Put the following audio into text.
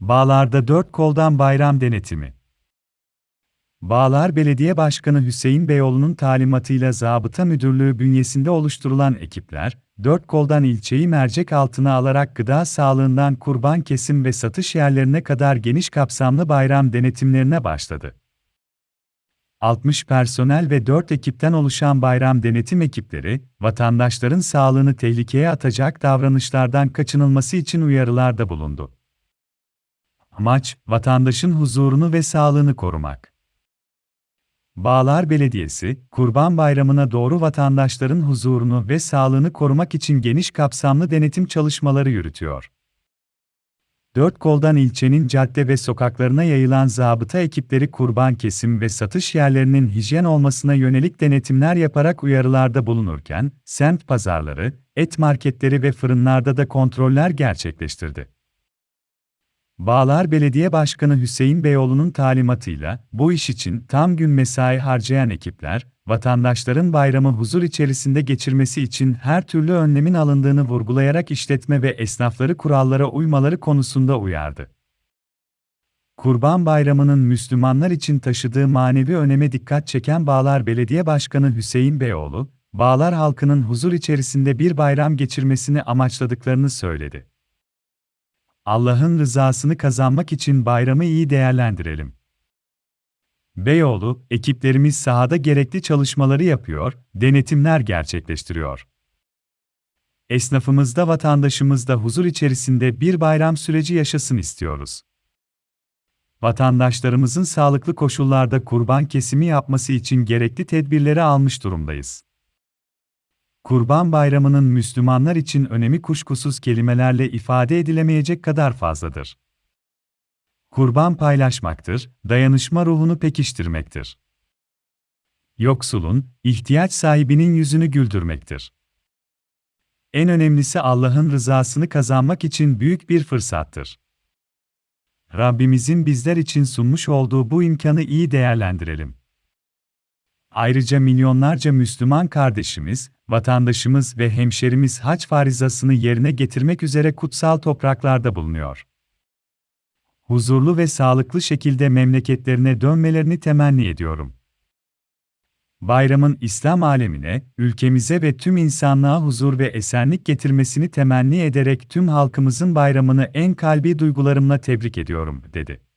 Bağlar'da dört koldan bayram denetimi. Bağlar Belediye Başkanı Hüseyin Beyoğlu'nun talimatıyla Zabıta Müdürlüğü bünyesinde oluşturulan ekipler, dört koldan ilçeyi mercek altına alarak gıda sağlığından kurban kesim ve satış yerlerine kadar geniş kapsamlı bayram denetimlerine başladı. 60 personel ve 4 ekipten oluşan bayram denetim ekipleri, vatandaşların sağlığını tehlikeye atacak davranışlardan kaçınılması için uyarılarda bulundu. Amaç, vatandaşın huzurunu ve sağlığını korumak. Bağlar Belediyesi, Kurban Bayramı'na doğru vatandaşların huzurunu ve sağlığını korumak için geniş kapsamlı denetim çalışmaları yürütüyor. Dört koldan ilçenin cadde ve sokaklarına yayılan zabıta ekipleri kurban kesim ve satış yerlerinin hijyen olmasına yönelik denetimler yaparak uyarılarda bulunurken, semt pazarları, et marketleri ve fırınlarda da kontroller gerçekleştirdi. Bağlar Belediye Başkanı Hüseyin Beyoğlu'nun talimatıyla, bu iş için tam gün mesai harcayan ekipler, vatandaşların bayramı huzur içerisinde geçirmesi için her türlü önlemin alındığını vurgulayarak işletme ve esnafları kurallara uymaları konusunda uyardı. Kurban Bayramı'nın Müslümanlar için taşıdığı manevi öneme dikkat çeken Bağlar Belediye Başkanı Hüseyin Beyoğlu, Bağlar halkının huzur içerisinde bir bayram geçirmesini amaçladıklarını söyledi. Allah'ın rızasını kazanmak için bayramı iyi değerlendirelim. Beyoğlu, ekiplerimiz sahada gerekli çalışmaları yapıyor, denetimler gerçekleştiriyor. Esnafımız da vatandaşımız da huzur içerisinde bir bayram süreci yaşasın istiyoruz. Vatandaşlarımızın sağlıklı koşullarda kurban kesimi yapması için gerekli tedbirleri almış durumdayız. Kurban Bayramı'nın Müslümanlar için önemi kuşkusuz kelimelerle ifade edilemeyecek kadar fazladır. Kurban paylaşmaktır, dayanışma ruhunu pekiştirmektir. Yoksulun, ihtiyaç sahibinin yüzünü güldürmektir. En önemlisi Allah'ın rızasını kazanmak için büyük bir fırsattır. Rabbimizin bizler için sunmuş olduğu bu imkanı iyi değerlendirelim. Ayrıca milyonlarca Müslüman kardeşimiz, vatandaşımız ve hemşerimiz hac farizasını yerine getirmek üzere kutsal topraklarda bulunuyor. Huzurlu ve sağlıklı şekilde memleketlerine dönmelerini temenni ediyorum. Bayramın İslam alemine, ülkemize ve tüm insanlığa huzur ve esenlik getirmesini temenni ederek tüm halkımızın bayramını en kalbi duygularımla tebrik ediyorum, dedi.